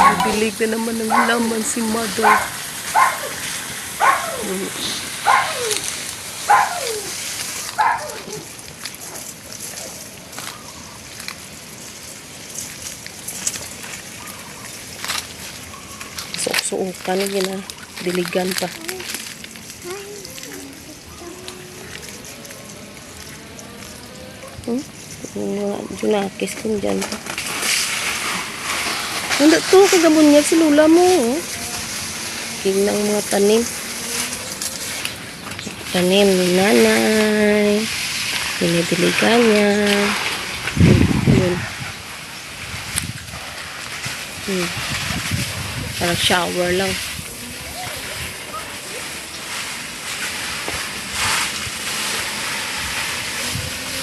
Nagbibilig na naman ng laman si mother. Hmm. Suok-suokan yun na. Diligan pa. Hmm? Yung mga junakis kung dyan pa. Hindi to, kagamon niya si lula mo. oh. King ng mga tanim. Tanim ni nanay. Binibiligan niya. Yun. Hmm. Parang shower lang.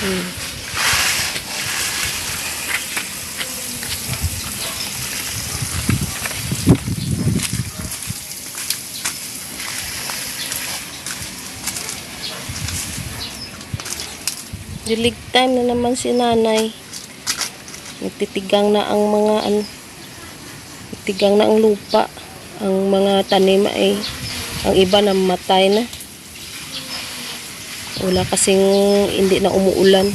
Hmm. Dilig time na naman si nanay. Nagtitigang na ang mga ano, nagtigang na ang lupa. Ang mga tanim ay ang iba na matay na. Wala kasing hindi na umuulan.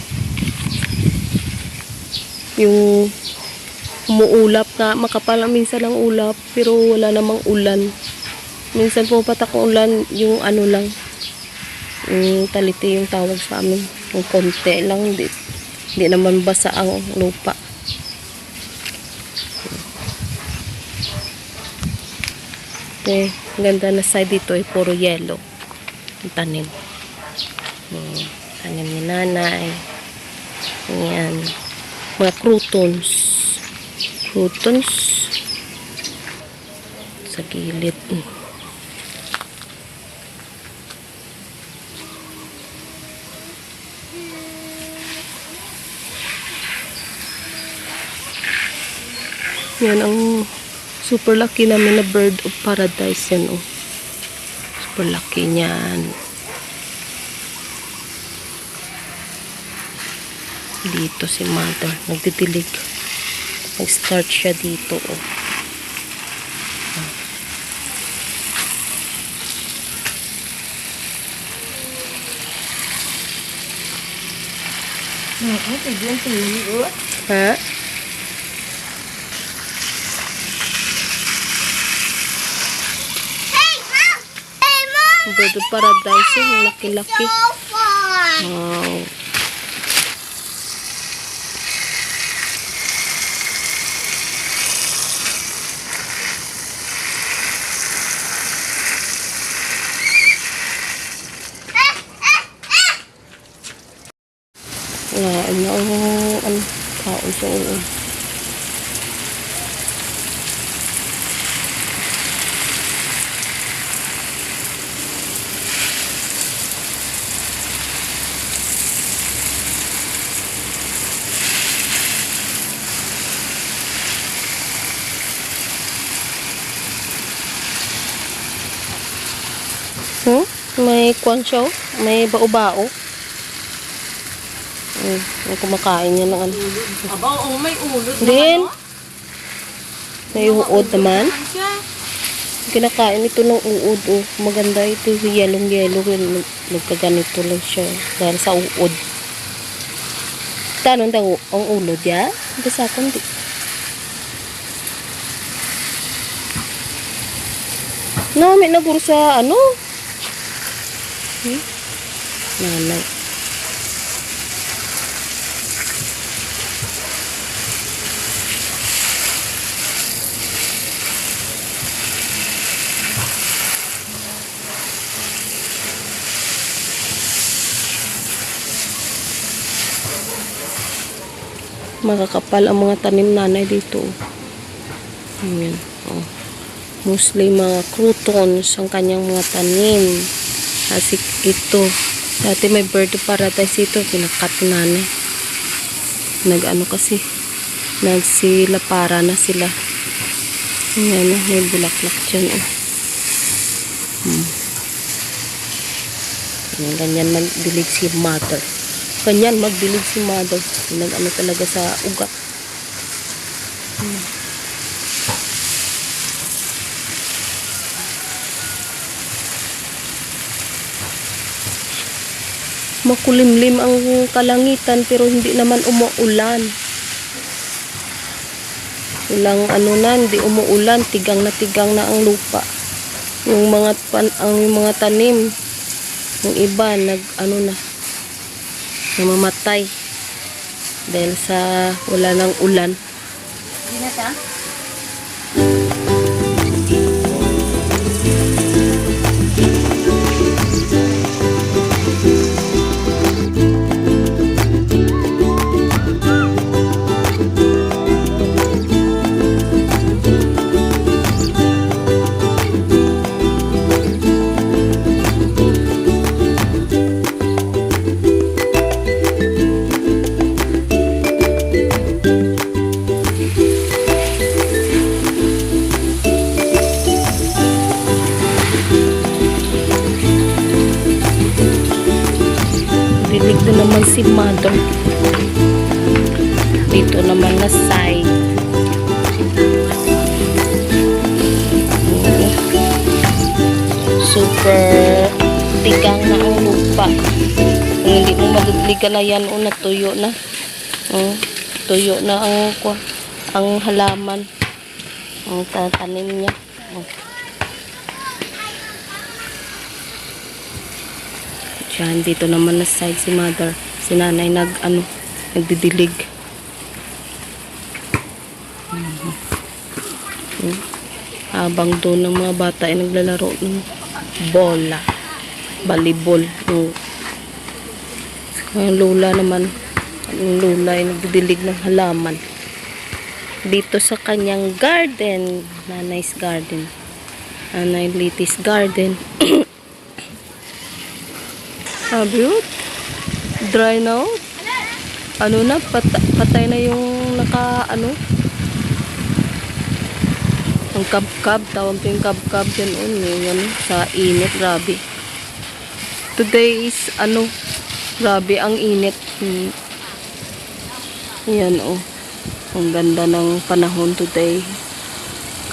Yung umuulap na makapal minsan ang ulap pero wala namang ulan. Minsan pumapatak ang ulan yung ano lang yung taliti yung tawag sa amin. Yung konti lang, hindi, hindi naman basa ang lupa. Okay, ang ganda na side dito ay puro yellow. Yung tanim. Hmm, tanim ni nanay. Ayan. Mga croutons. Croutons. Sa gilid. Hmm. Yan ang super lucky namin na bird of paradise yan oh. Super lucky niyan. Dito si mother nagdidilig. Nag-start siya dito oh. Naku, tiglan tingin Ha? Bird of paradise yung laki-laki. So fun! Wow. Wala, ano ang ano, kaon sa ulo. May kwan siya, oh. May bao-bao. Hmm, may kumakain niya ng ano. Aba, oh, may ulo. Din. May uod naman. Kinakain ito ng uod. Oh. Maganda ito. Yelong-yelong. Nag- Nagkaganito lang siya. Dahil sa uod. Tanong daw ang ulo diya. Hindi sa akin di. No, may naguro sa ano? Hmm? Nanay. Makakapal ang mga tanim nanay dito. Ayan. Oh. Mostly mga croutons ang kanyang mga tanim. Kasi ito. Dati may bird paradise ito. Pinakat nanay. Nag-ano kasi. Nagsilapara na sila. Ayan. oh, May bulaklak dyan. Oh. Hmm. Ayan, ganyan magdilig si mother. Ganyan magdilig si mother. Nag-ano talaga sa ugat. Hmm. Makulimlim ang kalangitan pero hindi naman umuulan. Walang ano na, hindi umuulan, tigang na tigang na ang lupa. Yung mga pan, ang yung mga tanim, yung iba nag ano na namamatay dahil sa wala ng ulan. Hindi na ta? Na naman si mother. Dito naman na side. Super tigang na ang lupa. Kung hindi mo magdigligan na yan, o natuyo na. Oh, tuyo na ang ang halaman. Ang tatanim niya. Oh. Diyan, dito naman na side si mother. Si nanay nag, ano, nagdidilig. Mhm. Hmm. Habang doon ng mga bata ay naglalaro ng bola. Volleyball. Yung, yung lula naman, yung lula ay nagdidilig ng halaman. Dito sa kanyang garden, nanay's garden. Nanay Litis garden. Sabi yun. Dry na out. Ano na, pata- patay na yung naka, ano, ang kab-kab, tawag ko yung kab-kab dyan, oh, ano, sa init, grabe. Today is, ano, grabe ang init. Hmm. Yan, oh. Ang ganda ng panahon today.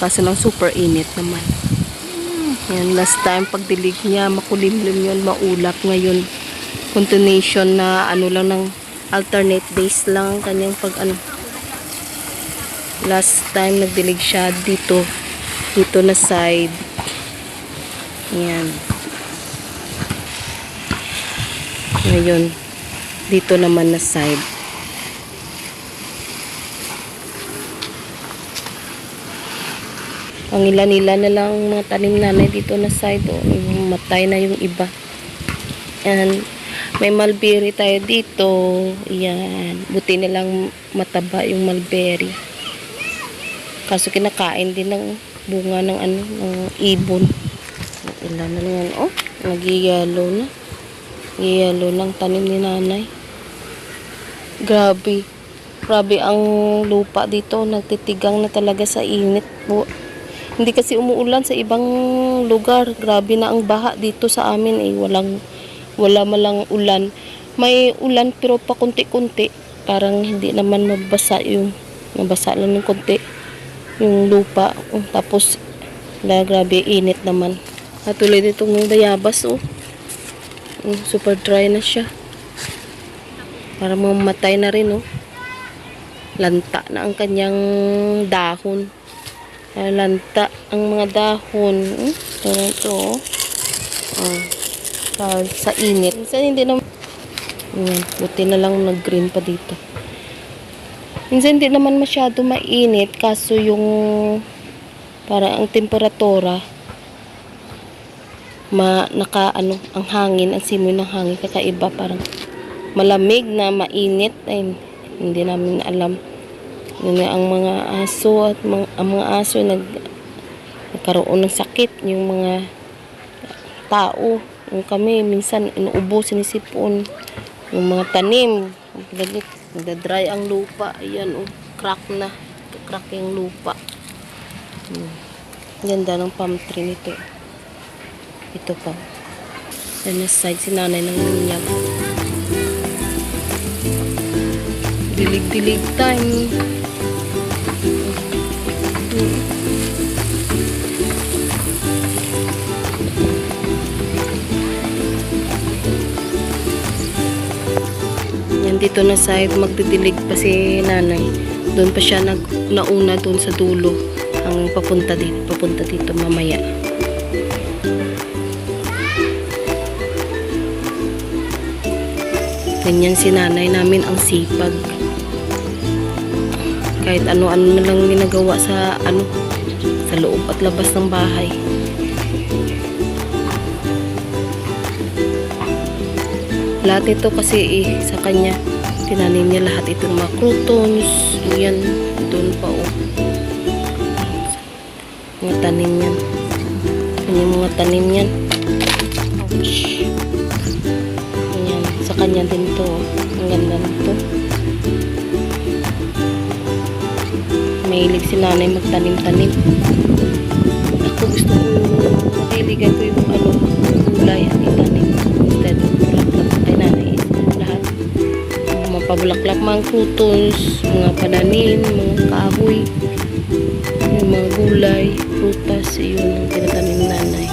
Kaso lang super init naman. Yan, last time pagdilig niya, makulimlim yun, maulap ngayon. Continuation na ano lang ng alternate days lang ang kanyang pag ano. Last time nagdilig siya dito, dito na side. Yan. Ngayon, dito naman na side. Ang ilan-ilan na lang ang mga tanim nanay dito na side. Oh. Yung matay na yung iba. And may mulberry tayo dito. Yan. Buti na lang mataba yung mulberry. Kaso kinakain din ng bunga ng ano, ng ibon. Ilan na yan. Oh, nag-yellow na. Yellow ng tanim ni nanay. Grabe. Grabe ang lupa dito. Nagtitigang na talaga sa init po. Hindi kasi umuulan sa ibang lugar. Grabe na ang baha dito sa amin eh. Walang, wala malang ulan. May ulan pero pa kunti-kunti. Parang hindi naman mabasa yung, mabasa lang ng kunti. Yung lupa. Oh, Tapos, la, grabe init naman. Katulad nitong dayabas oh. Mm, Super dry na siya. Para mamatay na rin oh. Lanta na ang kanyang dahon. Lanta ang mga dahon. Hmm? Ito na ito. oh. Ah, sa, init. Minsan hindi naman. Hmm, buti na lang nag-green pa dito. Minsan hindi naman masyado mainit. Kaso yung para ang temperatura ma naka ano ang hangin ang simoy ng hangin kakaiba parang malamig na mainit ay hindi namin alam yun ang mga aso at mga, ang mga aso nag nagkaroon ng sakit. Yung mga tao yung kami minsan inuubo sinisipon yung mga tanim galit nagda-dry ang lupa. Ayan oh crack na. Crack yung lupa. Hmm. ganda ng palm tree nito. Ito pa. Na side si nanay ng linyag dilig-dilig time dito na side magdidilig pa si nanay. Doon pa siya nag nauna doon sa dulo ang papunta dito, papunta dito mamaya. Ganyan si nanay namin ang sipag. Kahit ano-ano na lang ginagawa sa ano sa loob at labas ng bahay. Lahat ito kasi eh, sa kanya, tinanim niya lahat itong mga croutons, yan, doon pa oh. Mga tanim yan. Kanyang mga tanim yan. Yan, sa kanya din to. oh. Ang ganda nito. Mahilig si nanay magtanim-tanim. Ako gusto ko, mahiligan ko yung ano, gulay at itanim. Instead of bulaklak. Ay nanay lahat. Mga pabulaklak, mga croutons, mga pananin, mga kahoy, yung mga gulay, prutas, yun ang tinatanim ni nanay.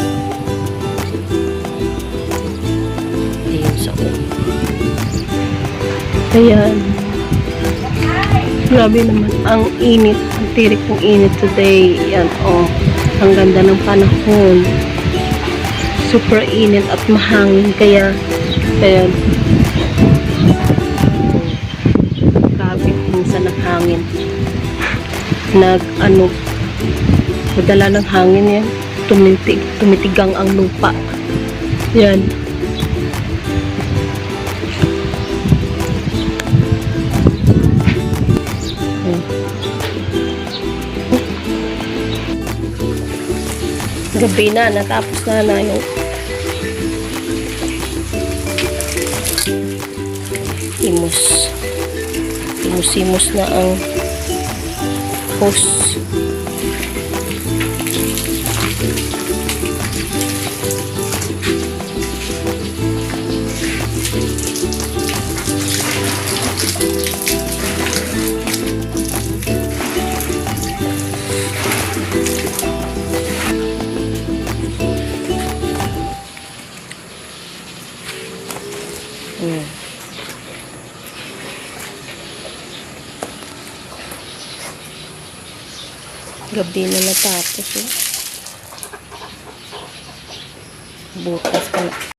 Ayun sa ko. Ayan. Grabe naman. Ang init. Ang tirik ng init today. Yan, oh. Ang ganda ng panahon. Super init at mahangin. Kaya, ayan. Grabe kung saan ang hangin. Nag, ano, madala ng hangin yan. Tumitig, tumitigang ang lupa. Yan. Gabi na, natapos na na yung imos. Imos-imos na ang hose. Gabi na natapos eh. Bukas pa na.